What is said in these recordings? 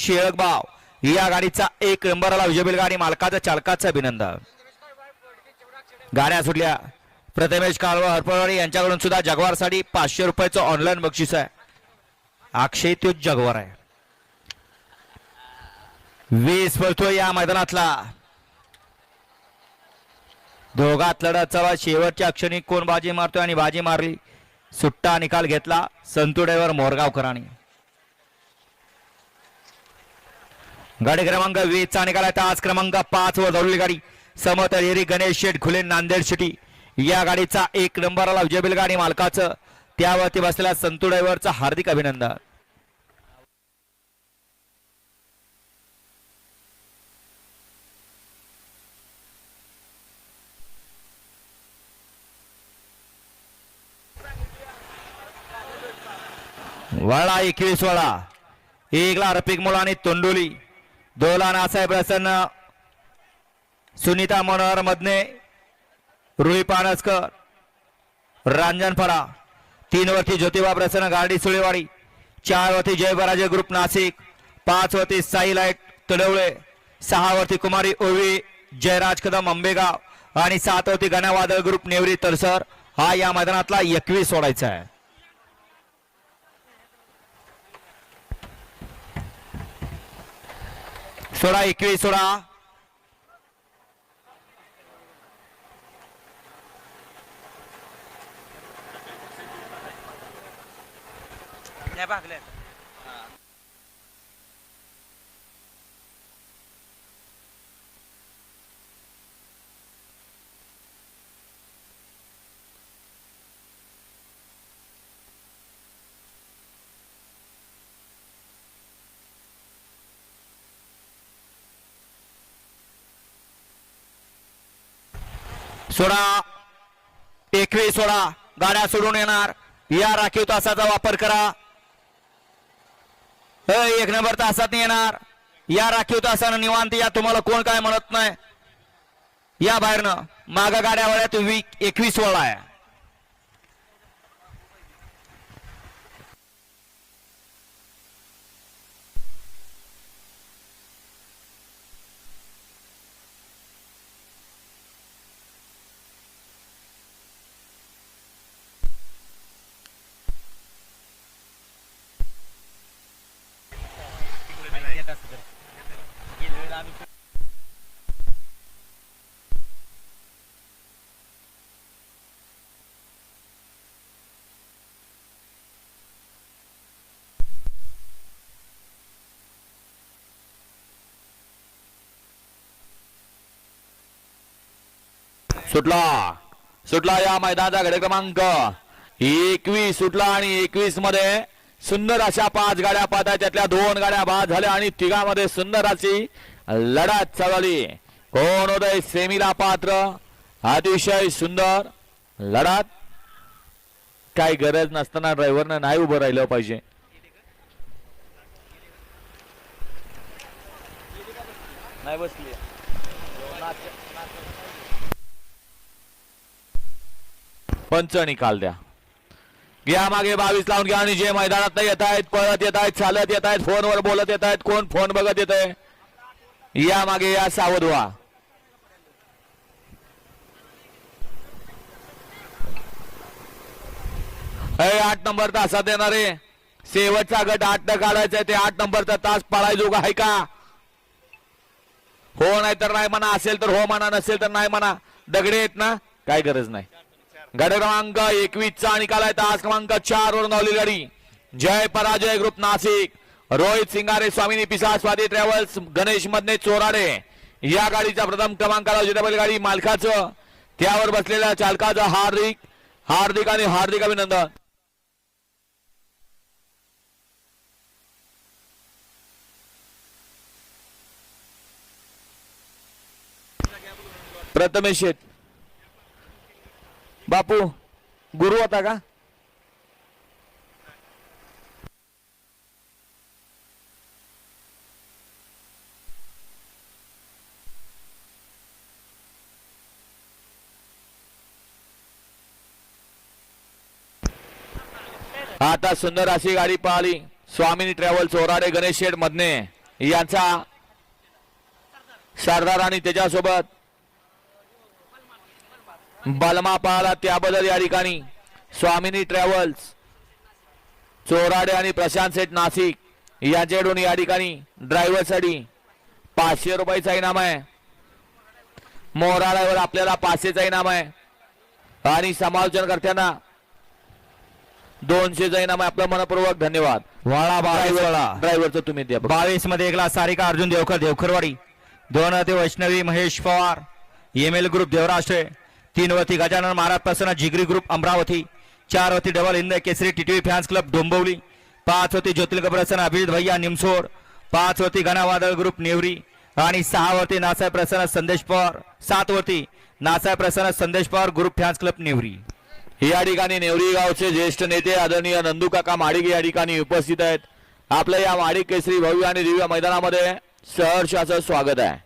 शेळकबाव या गाडीचा एक नंबरला विजयबेल गाडी मालकाचा चालकाचं अभिनंदन. गाड्या सुटल्या. प्रथमेश कालवा हरपळवाडी यांच्याकडून सुद्धा जगवारसाठी पाचशे रुपयाचं ऑनलाईन बक्षीस आहे. अक्षय तो जगवार आहे. वीस पळतोय या मैदानातला. दोघात लढत चला. शेवटच्या क्षणी कोण बाजी मारतोय आणि बाजी मारली. सुट्टा निकाल घेतला. संतू ड्रायव्हर मोरगावकरांनी. गाडी क्रमांक वीस चा निकाल आहे. तास क्रमांक पाच वर धावलेली गाडी. समत गणेश शेठ खुले नांदेड सिटी. या गाडीचा एक नंबरला विजयबिल गाडी मालकाचं. त्यावरती बसलेल्या संतू ड्रायव्हरचं हार्दिक अभिनंदन. वळा एकवीस वळा. एकला रपिक मुला आणि तोंडोली. दोला नासाहेब प्रसन्न सुनीता मनोहर मधने रुई पानसकर रांजणफळा तीन वरती ज्योतिबा प्रसन्न गार्डी सुळेवाडी चार वरती जयपराजय ग्रुप नाशिक पाच वरती साई लाइट तडवळे सहा वरती कुमारी ओवी जयराज कदम आंबेगाव आणि सात वरती गणावादळ ग्रुप नेवरी तरसर हा या मैदानातला एकवीस सोडायचा आहे. सोळा एकवीस सोळा भागल्या सोडा. टेकवे एकवीस गाड्या सोडून येणार. या राखीव तासाचा वापर करा. अ, एक नंबर तासात येणार. या राखीव तासानं निवांत या. तुम्हाला कोण काय म्हणत नाही? या बाहेरनं. मागा गाड्या वळ्यात एकवीस वळा आहे. सुटला. सुटला या मैदानाचा गड क्रमांक. एकवीस सुटला आणि एकवीसमध्ये सुंदर अशा पाच गाड्या पाहता त्यातल्या दोन गाड्या बाद झाल्या आणि तिघामध्ये सुंदर अशी लढत चालली. कोण होतय सेमीला पात्र? अतिशय सुंदर लढत. काय गरज नसताना ड्रायव्हरनं नाही उभं राहिलं पाहिजे. नाही बसली. पंच निकाल द्या. घ्या मागे बावीस लावून घ्या आणि जे मैदानात येत आहेत पळत येत आहेत चालत येत आहेत फोनवर बोलत येत आहेत कोण फोन बघत येत आहे या मागे या सावध व्हा आठ नंबर तासात येणार. आहे शेवटचा गट आठ न काढायचा ते आठ नंबरचा तास पळायजोग आहे का? हो नाही तर नाही म्हणा असेल तर हो म्हणा नसेल तर नाही म्हणा. दगडे आहेत ना? काय गरज नाही. गाडी क्रमांक एकवीस चा निकाल आहे तास क्रमांक चार वर धावली गाडी. जय पराजय ग्रुप नाशिक. रोहित सिंगारे स्वामिनी पिसा स्वाती ट्रॅव्हल्स गणेश मधने चोराडे. या गाडीचा प्रथम क्रमांकाला जिथं गाडी मालकाचं. त्यावर बसलेल्या चालकाचं हार्दिक हार्दिक आणि हार्दिक अभिनंदन. प्रथमेश बापू गुरु होता का? आता सुंदर अशी गाडी पाहिली. स्वामिनी ट्रॅव्हल चोराडे गणेश शेठ मधने. यांचा सरदार आणि त्याच्यासोबत बलमा पाहला त्याबद्दल या ठिकाणी. स्वामिनी ट्रॅव्हल्स चोराडे आणि प्रशांत सेठ नाशिक यांच्याकडून या ठिकाणी ड्रायव्हरसाठी पाचशे रुपयाचा इनाम आहे. मोराळ्यावर आपल्याला पाचशेचा इनाम आहे. आणि समालोचन करताना दोनशेचा इनाम आहे. आपलं मनपूर्वक धन्यवाद. वळा बावीस ड्रायव्हरचं तुम्ही द्या. बावीसमध्ये एकला सारिका अर्जुन देवकर देवखरवाडी. दोन वरती Vaishnavi Mahesh Pawar. M L group Devrashtre. तीनवरती Gajanan Maharaj प्रसन्न जिगरी ग्रुप अमरावती चार वरती double Hind Kesari TTV fans club Dombivli पाच होती ज्योतिर्लिंग प्रसन्न अभिजित भैया निमसोर पाच वरती घनावादळ ग्रुप नेवरी आणि सहा वरती नासाहेब प्रसन्न संदेश पवार सात वरती नासाहेब प्रसन्न Sandesh Pawar group fans club Newari. या ठिकाणी नेवरी गावचे ज्येष्ठ नेते आदरणीय नंदू काका माडिक या ठिकाणी उपस्थित आहेत. आपलं या माडिक केसरी भव्य आणि दिव्य मैदानामध्ये सहर्षाचं स्वागत आहे.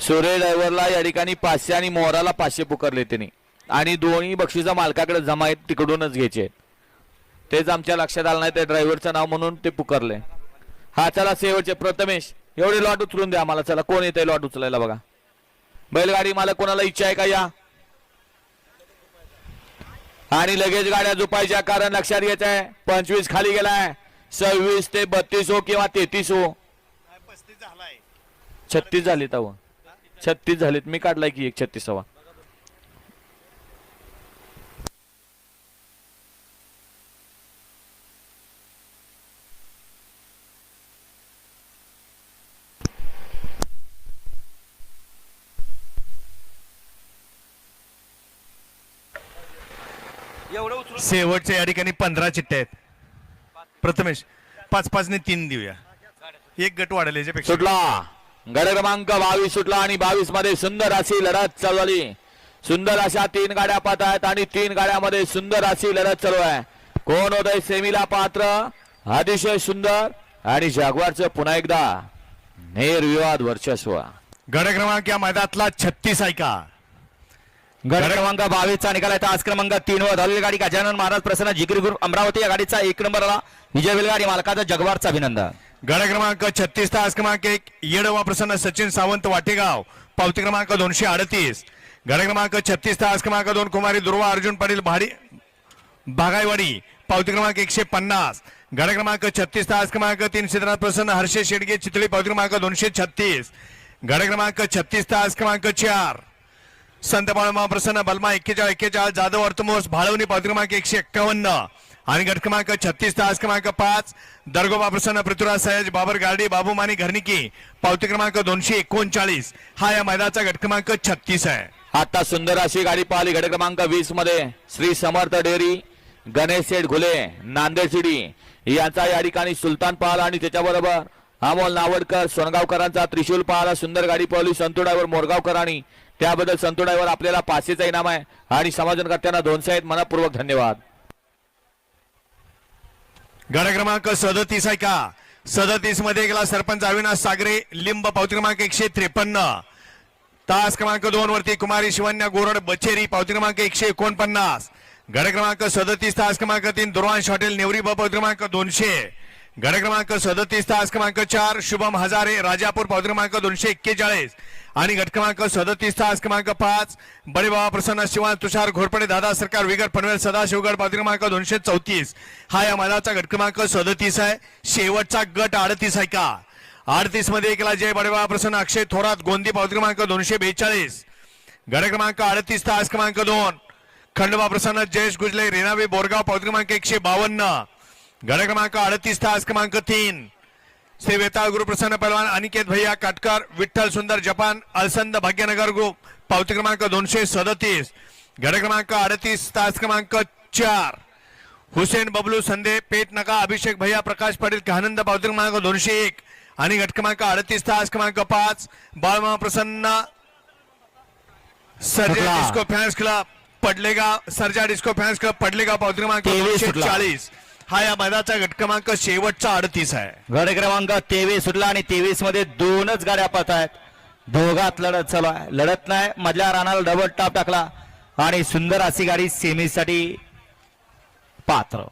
सुरे ड्रायव्हरला या ठिकाणी पाचशे आणि मोहराला पाचशे पुकारले त्यांनी. आणि दोन्ही बक्षिसा मालकाकडे जमा आहेत तिकडूनच घ्यायचे तेच आमच्या लक्षात आलं नाही ते ड्रायव्हरचं नाव म्हणून ते पुकारले. हा चला शेवटचे प्रथमेश एवढे लॉट उचलून द्या आम्हाला. चला कोण येते लॉट उचलायला बघा. बैलगाडी मला कोणाला इच्छा आहे का या? आणि लगेच गाड्या झोपायच्या कारण लक्षात घ्यायचं आहे पंचवीस खाली गेलाय. सव्वीस ते बत्तीस हो किंवा तेहतीस हो? छत्तीस झाली अहो. छत्तीस झालेत. मी काढलाय की एक छत्तीस हवा एवढं उचलून शेवटच्या या ठिकाणी पंधरा चिठ्ठ्या आहेत. प्रथमेश पाच पाच ने तीन देऊया. एक गट वाढेल याच्यापेक्षा. सुटला. गड क्रमांक बावीस सुटला आणि बावीसमध्ये सुंदर अशी लढत चालू झाली. सुंदर अशा तीन गाड्या पाहत आहेत आणि तीन गाड्यामध्ये सुंदर अशी लढत चालू आहे. कोण होत आहे सेमीला पात्र? अतिशय सुंदर आणि जागवारचं पुन्हा एकदा निर्विवाद वर्चस्व. गड क्रमांक या मैदानातला छत्तीस आहे का? गट क्रमांक बावीसचा निकाल आहे. तास क्रमांक तीन वर धावलेली गाडी गजानन महाराज प्रसन्न जिगरी ग्रुप अमरावती या गाडीचा एक नंबर आला विजय बैलगाडी मालकाचा जगवारचं अभिनंदन. गड क्रमांक छत्तीस तास क्रमांक एक येडवा प्रसन्न सचिन सावंत वाटेगाव. पावती क्रमांक दोनशे अडतीस. गड क्रमांक छत्तीस तास क्रमांक दोन कुमारी दुर्वा अर्जुन पाटील भाडी बागायवाडी. पावती क्रमांक एकशे पन्नास. गड क्रमांक छत्तीस तास क्रमांक तीन सिद्धनाथ प्रसन्न हर्षे शेडगे चितळी पावती क्रमांक दोनशे छत्तीस. गड क्रमांक छत्तीस तास क्रमांक चार. संत बाळमा प्रसन्न बलमा एक्केचाळ एक्केचाळ जाधव अर्थमोस भाळवणी. पावती क्रमांक एकशे एक्कावन्न. आणि गट क्रमांक छत्तीस तास क्रमांक पाच दर्गोबा प्रसन्न पृथ्वीराज सयाज बाबर गार्डी बाबू मानी घरनिकी पावती क्रमांक दोनशे एकोणचाळीस. हा या मैदानाचा गट क्रमांक छत्तीस आहे. आता सुंदर अशी गाडी पाहिली गट क्रमांक वीसमध्ये. Shri Samarth dairy Ganesh Sheth Ghule Nanded city. यांचा या ठिकाणी सुलतान पाहला आणि त्याच्याबरोबर अमोल नावडकर सोनगावकरांचा त्रिशूल पाहला सुंदर गाडी पाहिली संतू ड्रायव्हर त्याबद्दल संतू ड्रायव्हर आपल्याला पाचशेचा इनाम आहे. आणि समाजनकर्त्यांना दोनशे आहेत. मनपूर्वक धन्यवाद. गड क्रमांक सदतीस आहे का? सदतीसमध्ये गेला सरपंच अविनाश सागरे लिंब पावती क्रमांक एकशे त्रेपन्न. तास क्रमांक दोन वरती कुमारी शिवन्या गोरड बचेरी पावती क्रमांक एकशे एकोणपन्नास. गड क्रमांक सदतीस तास क्रमांक तीन दुर्वांश हॉटेल नेवरी ब पावती क्रमांक दोनशे. गड क्रमांक सदतीस तास क्रमांक चार शुभम हजारे राजापूर पावती क्रमांक दोनशे एक्केचाळीस. आणि गट क्रमांक सदतीस तास क्रमांक पाच बडेबाबा प्रसन्न शिवान तुषार घोरपडे दादा सरकार विगड पनवेल सदाशिवगड पावती क्रमांक दोनशे चौतीस. हा या मैदानाचा गट क्रमांक सदतीस आहे. शेवटचा गट अडतीस आहे का? अडतीसमध्ये एकला जय बडेबाबा प्रसन्न अक्षय थोरात गोंदी पावती क्रमांक दोनशे बेचाळीस. गड क्रमांक अडतीस तास क्रमांक दोन. खंडोबा प्रसन्न जयेश गुजले रेणावे बोरगाव पावती क्रमांक एकशे बावन्न. गड क्रमांक अडतीस तास क्रमांक तीन। श्री वेताळ गुरु प्रसन्न पहलवान अनिकेत भैया काटकर विठ्ठल सुंदर जपान अलसंद भाग्यनगर ग्रुप पावती क्रमांक दोनशे सदतीस। गड क्रमांक अडतीस तास क्रमांक चार। हुसेन बबलू संदे पेट नका अभिषेक भैया प्रकाश पाटील आनंद पावती क्रमांक दोनशे एक। आणि गट क्रमांक अडतीस तास क्रमांक पाच बाळमा प्रसन्न Sarja. Disco fans club Padlega Sarja disco fans club Padlega पावती क्रमांक दोनशे. चाळीस। हा या मैदानाचा गट क्रमांक शेवटचा अडतीस आहे. गड क्रमांक तेवीस सुटला आणि तेवीसमध्ये दोनच गाड्या पाहत आहेत दोघात लढत चालू आहे. लढत नाही मधल्या रानाला डबल टाप टाकला आणि सुंदर अशी गाडी सेमीसाठी पात्र.